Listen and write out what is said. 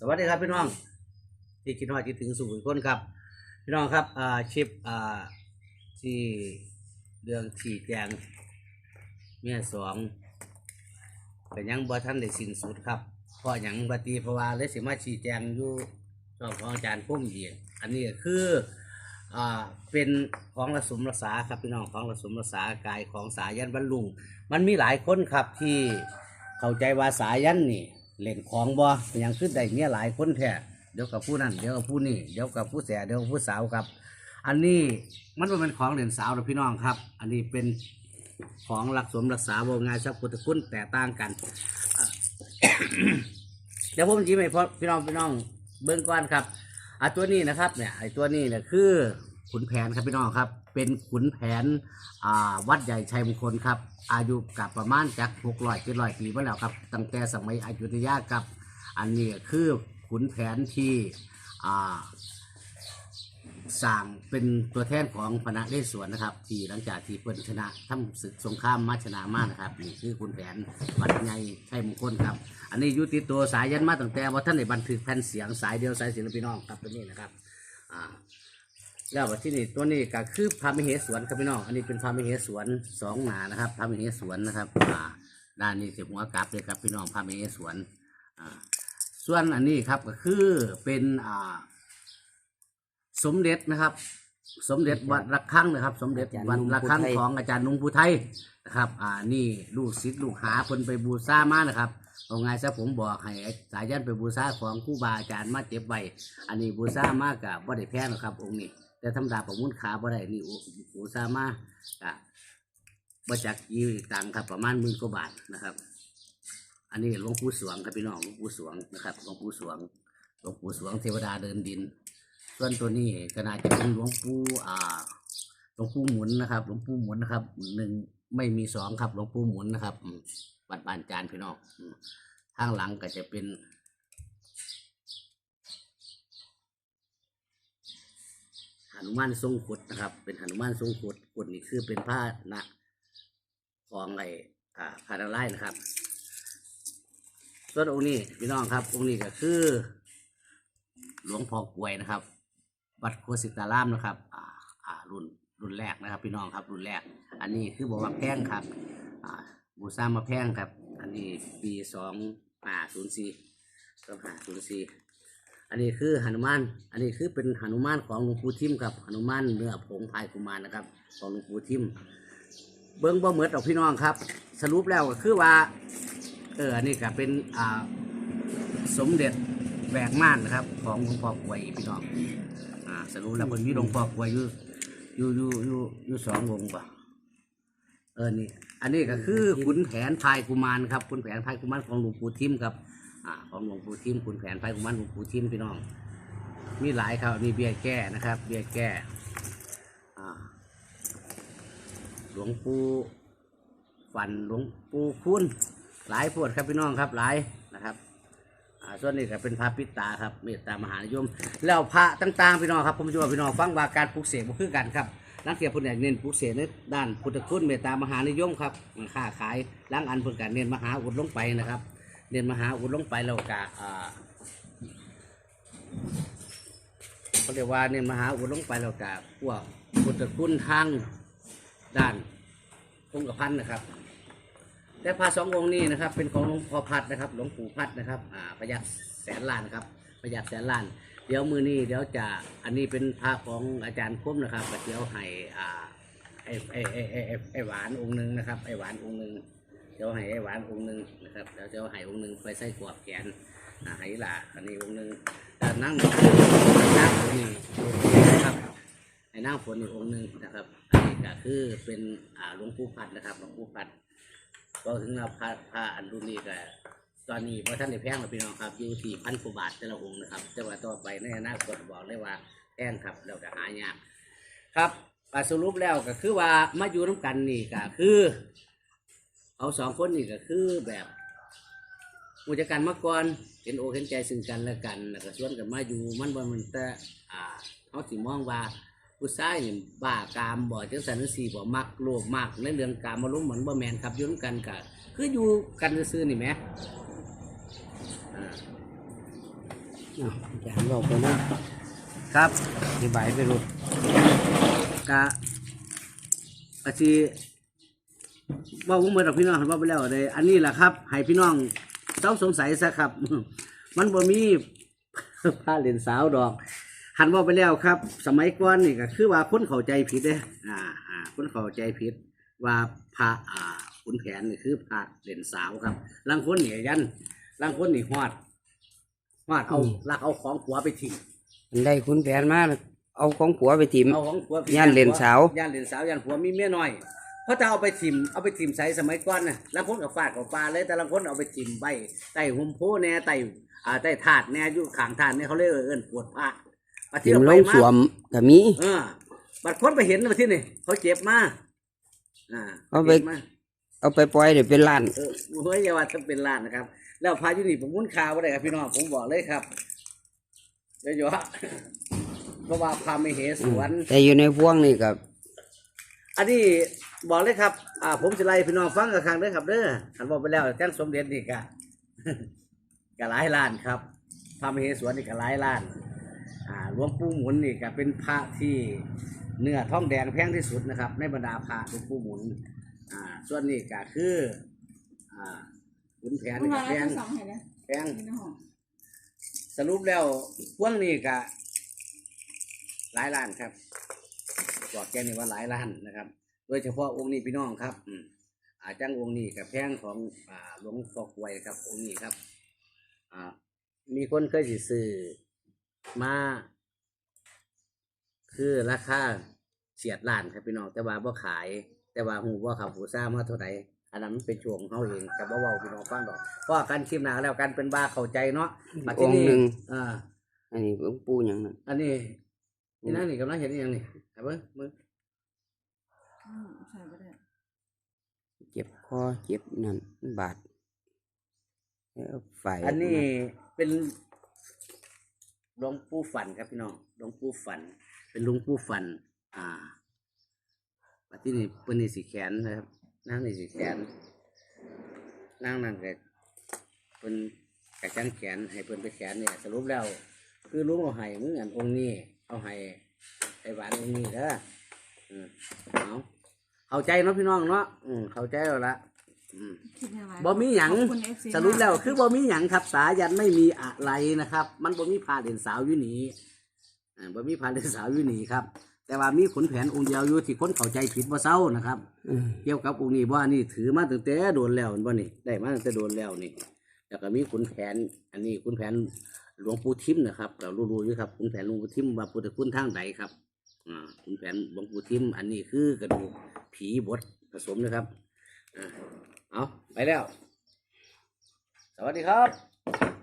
สวัสดีครับพี่น้อง ที่คิดว่าคิดถึงสู่อีกคนครับ พี่น้องครับอ่าชิปอ่าที่เรื่องที่แจงเมียสองแต่ยังบ่ท่านได้สิ้นสุดครับเพราะหยังบัตีเพราว่าเลยสิมาชี้แจงอยู่ช่องของอาจารย์พุ่มเยียอันนี้คืออ่าเป็นของระสมรักษาครับพี่น้องของระสมรักษากายของสายันบรรลุงมันมีหลายคนครับที่เข้าใจว่าสายันนี่ เล่นของบ่ยังขึ้นได้เมียหลายคนแท้เดี๋ยวกับผู้นั้นเดี๋ยวกับผู้นี่เดี๋ยวกับผู้แสเดี๋ยวกับผู้สาวครับ อันนี้มันเป็นของเล่นสาวหรอพี่น้องครับ อันนี้เป็นของรักสมรักษาโบงานสัพพุทธคุณแต่ต่างกัน เดี๋ยวผมยิ้มให้พ่อพี่น้องพี่น้องเบิ้งก่อนครับอะตัวนี้นะครับเนี่ยไอ้ตัวนี้เนี่ยคือขุนแผนครับพี่น้องครับ เป็นขุนแผนอ่าวัดใหญ่ชัยมงคลครับ อายุกับประมาณจากหกร้อยเจ็ดร้อยปีมาแล้วครับ ตั้งแต่สมัยอยุธยาครับ อันนี้คือขุนแผนที่อ่าสร้างเป็นตัวแทนของพระนเรศวรนะครับ ที่หลังจากที่เปิ้นชนะทำศึกสงครามมาชนะมานะครับนี่คือขุนแผนวัดใหญ่ชัยมงคลครับ อันนี้ยู่ติตัวสายยันมาตั้งแต่ว่าท่านได้บันทึกแผ่นเสียงสายเดียวสายศิลปินน้องครับตัวนี้นะครับอ่า แล้วว่าที่นี่ตัวนี้ก็คือพระมเหสวนครับพี่น้องอันนี้เป็นพระมเหสวนสองหนานะครับพระมเหสวนนะครับอ่าด้านนี้เสียหัวกลับเลยครับพี่น้องพระมเหสวนอ่าส่วนอันนี้ครับก็คือเป็นอ่าสมเด็จนะครับ สมเด็จวัดระฆังนะครับ สมเด็จวัดระฆังของอาจารย์นุงภูไทยนะครับ อ่านี่ลูกศิษย์ลูกหาคนไปบูชามานะครับเอาไงซะผมบอกให้สายยันไปบูชาของครูบาอาจารย์มาเก็บไว้อันนี้บูชามากกับบ่ได้แพงหรอกครับองค์นี้ แต่ธรรมดาประมูลขาบ่ได้นี่บูชามากะบจักยีตังครับประมาณหมื่นกว่าบาทนะครับ อันนี้หลวงปู่สวงครับพี่น้องหลวงปู่สวงนะครับหลวงปู่สวงหลวงปู่สวงเทวดาเดินดิน ส่วนตัวนี้ก็น่าจะเป็นหลวงปู่อ่าหลวงปู่หมุนนะครับ หลวงปู่หมุนนะครับหนึ่งไม่มีสองครับหลวงปู่หมุนนะครับอืมวัดบานจานพี่น้องข้างหลังก็จะเป็น นุมานทรงขุดนะครับ เป็นหนุมานทรงขุดขุดนี่คือเป็นผ้าหนะของไอ้อ่าพาราไล่นะครับ ส่วนองค์นี้พี่น้องครับ องค์นี้ก็คือ หลวงพ่อกวยนะครับวัดโคสิตารามนะครับ อ่าอ่ารุ่นรุ่นแรกนะครับ พี่น้องครับรุ่นแรก อันนี้คือบอกว่าแพงครับ อ่าบูซามาแพงครับ อันนี้ปีสองห้าศูนย์สี่สองห้าศูนย์สี่ อันนี้คือหนุมาน อันนี้คือเป็นหนุมานของหลวงปู่ทิมครับหนุมานเนื้อผงพายกุมารนะครับ ของหลวงปู่ทิม เบิ้งบ่เหมือนดอกพี่น้องครับ สรุปแล้วก็คือว่า เอออันนี้ก็เป็นอ่าสมเด็จแหวกม่านนะครับ ของหลวงพ่อกล้วยพี่น้อง อ่าสรุปแล้วคนมีหลวงพ่อกล้วยอยู่อยู่อยู่อยู่อยู่สององค์ป่ะเออนี่ อันนี้ก็คือขุนแผนพายกุมารครับขุนแผนพายกุมารของหลวงปู่ทิมครับ อ่าของหลวงปู่ทิมขุนแผนพายกุมารหลวงปู่ทิมพี่น้อง มีหลายครับมีเบี้ยแก้นะครับ เบี้ยแก้อ่าหลวงปู่ฝันหลวงปู่คุณหลายพวดครับพี่น้องครับหลายนะครับส่วนนี้ก็เป็นพระปิตาครับเมตตามหานิยม แล้วพระต่างๆพี่น้องครับผมจะว่าพี่น้องฟังว่าการปลูกเสกบ่คือกันครับนักเทียบพุ่นเนี่ยเน้นปลูกเสกในด้านพุทธคุณเมตตามหานิยมครับค้าขายล้างอันเพิ่นกันเน้นมหาอุดลงไปนะครับ เน้นมหาอุดลงไปแล้วก็อ่าเขาเรียกว่าเน้นมหาอุดลงไปแล้วก็พวกพุทธคุณทางด้านองค์กพันนะครับ แต่พระสององค์นี้นะครับ เป็นของหลวงพ่อพัดนะครับ หลวงปู่พัดนะครับอ่าประหยัดแสนล้านครับ ประหยัดแสนล้าน เดี๋ยวมือนี้เดี๋ยวจะอันนี้เป็นพระของอาจารย์คุ้มนะครับเดี๋ยวให้อ่าไอ้ไอ้ไอ้ไอ้ไอหวานองค์หนึ่งนะครับไอ้หวานองค์หนึ่ง เดี๋ยวให้ไอ้หวานองค์หนึ่งนะครับเดี๋ยวเดี๋ยวให้องค์หนึ่งไปใส่กรอบแขนอ่าให้หล่ะอันนี้องค์หนึ่งแต่นั่งนั่งฝนนี่นะครับไอ้นั่งฝนอีกองค์หนึ่งนะครับอันนี้ก็คือเป็นอ่าหลวงปู่พัดนะครับหลวงปู่พัดก็ถึงเราพาพาอันรุ่นนี้ก็ตอนนี้พระท่านได้แพงแล้วพี่น้องครับอยู่ที่พันกว่าบาทแต่ละองค์นะครับ แต่ว่าต่อไปในอนาคตบอกเลยว่าแพงครับแล้วก็หายากครับสรุปแล้วก็คือว่ามาอยู่น้ำกันนี่ก็คือ เอาสองคนนี่ก็คือแบบมูจักกันมาก่อนเห็นโอเห็นใจซึ่งกันและกันแล้วก็ชวนกันมาอยู่มันบ่มันแต่อ่าเขาสิมองว่าผู้ชายนี่บ้ากามบ่จังสันสีบ่มักโลภมากในเรื่องกามมาลุ้มเหมือนบ่แมนครับยุ่นำกันกะคืออยู่กันซื่อนี่แหมอ่าอาอาจารย์บอกไปนะครับอธิบายไปรู้กะอาชี ว่าผมเหมือนกับพี่น้องเห็นว่าไปแล้วเลยอันนี้แหละครับ ให้พี่น้องเจ้าสงสัยซะครับ มันบ่มีผ้าเหรียญสาวดอก หันว่าไปแล้วครับ สมัยก่อนนี่ก็คือว่าคนเข้าใจผิดเด้อ่าอ่าคนเข้าใจผิด ว่าพระอ่าขุนแผนนี่คือพระเหรียญสาวครับลางคนนี่ยันลางคนนี่ฮอดฮอดเอาลักเอาของผัวไปทิ้งมันได้คุณแผนมาเอาของผัวไปถิ่มเอาของผัวไปย่านเหรียญสาวย่านเหรียญสาวย่านผัวมีเมียน้อย เพราะถ้าเอาไปทิมเอาไปทิมใส่สมัยก่อนน่ะลางคนกับฟาดกับปลาเลยแต่ลางคนเอาไปทิมใบใต้หุมโพแหน่ใต้อ่าใต้ถาดแหน่อยู่ข้างถาดเนี่ยเขาเรียกว่าเอิ้นปวดผ้าปฏิถิ่มเอาลไปงมาสวมก็มี เออบัดคนไปเห็นมาที่นี่เขาเจ็บมาอ่าเอาไป จ็บมาเอาไปปล่อยเดี๋ยวเป็นล้าน เออเฮ้ยอย่าว่าจะเป็นล้านนะครับ แล้วพายุนี่ผมมุนข่าวว่าได้ครับพี่น้องผมบอกเลยครับเดี๋ยวๆเพราะว่าพาไม่เหสวน แต่อยู่ในพวงนี่กับ อันนี้บอกเลยครับ อ่า ผมจะไล่พี่น้องฟังกับครั้งเด้อครับเด้อขันบอกไปแล้วแจ้งสมเด็จนี่กะกะหลายล้านครับพระมเหสวนนี่กะหลายล้าน อ่าหลวงปู่หมุนนี่ก็เป็นพระที่เนื้อทองแดงแพงที่สุดนะครับ ในบรรดาพระหลวงปู่หมุน อ่า ส่วนนี้ก็คือ อ่าขุนแผนเมื่นี่อก็วานแพเรางจะสองเห็นไหมแพงนี่นะหอมสรุปแล้วพวกนี้ก็หลายล้านครับ บอกแกนี่ว่าหลายล้านนะครับ โดยเฉพาะองค์นี้พี่น้องครับอืมอาจังองค์นี้กับแพงของอ่าหลวงฟอกไวยครับองค์นี้ครับอ่ามีคนเคยสิซื้อมา คือราคาเฉียดล้านครับพี่น้องแต่ว่าบ่ขาย แต่ว่าหูว่าเขาผู้ซ่ามาเท่าไหร่อันนั้นมันเป็นช่วงของเขาเองแต่บ่เว้าพี่น้องฟังดอกเพราะว่าการชิมหนาแล้วกันเป็นบาเข้าใจเนาะบัดอที่งค์นี่หนึ่งอ่าอันนี้หลวงปู่อย่างนั้นอันนี้นี่นั่นนี่กำลังเห็นอหย่างนี่ครับ เบิ้งมึงอืมใช่ก็ได้เจ็บคอเจ็บนั่นบาดแล้วไฟอันนี้เป็นหลวงปู่ฝันครับพี่น้องหลวงปู่ฝัน เป็นหลวงปู่ฝัน อ่าบัดที่นี่เป็นนี่สีแขนนะครับนั่งนี่สีแขนนั่งนั่นก็เป็นกระชังแขนให้เพิ่นไปแขนเนี่ยสรุปแล้ว คือลุงเอาให้มึงอันองค์นี้เอาให้ ไอ้หวานองค์นี้เด้ออืมเอาเข้าใจเนาะพี่น้องเนาะอืมเข้าใจแล้วละอืม คิดยังไงบ่มีหยัง ขอบคุณ FC สรุปแล้วมากคือบ่มีหยังครับสายันไม่มีอะไรนะครับ มันบ่มีพาเด่นสาวอยู่นี่อ่าบ่มีพาเด่นสาวอยู่นี่ครับ แต่ว่ามีขุนแผนองค์เดียวอยู่ที่คนเข้าใจผิดว่าเศร้านะครับอืมเกี่ยวกับองค์นี้ว่านี่ถือมาตั้งแต่โดนแล้วเห็นบ่นี่ได้มาตั้งแต่โดนแล้วนี่แล้วก็มีขุนแผน อันนี้ขุนแผน หลวงปู่ทิมนะครับเรารู้ๆอยู่ครับขุนแผนหลวงปู่ทิมว่าพุทธคุณทางใดครับอ่าขุนแผนหลวงปู่ทิมอันนี้คือกระดูกผีบดผสมนะครับอ่าเอาไปแล้ว สวัสดีครับ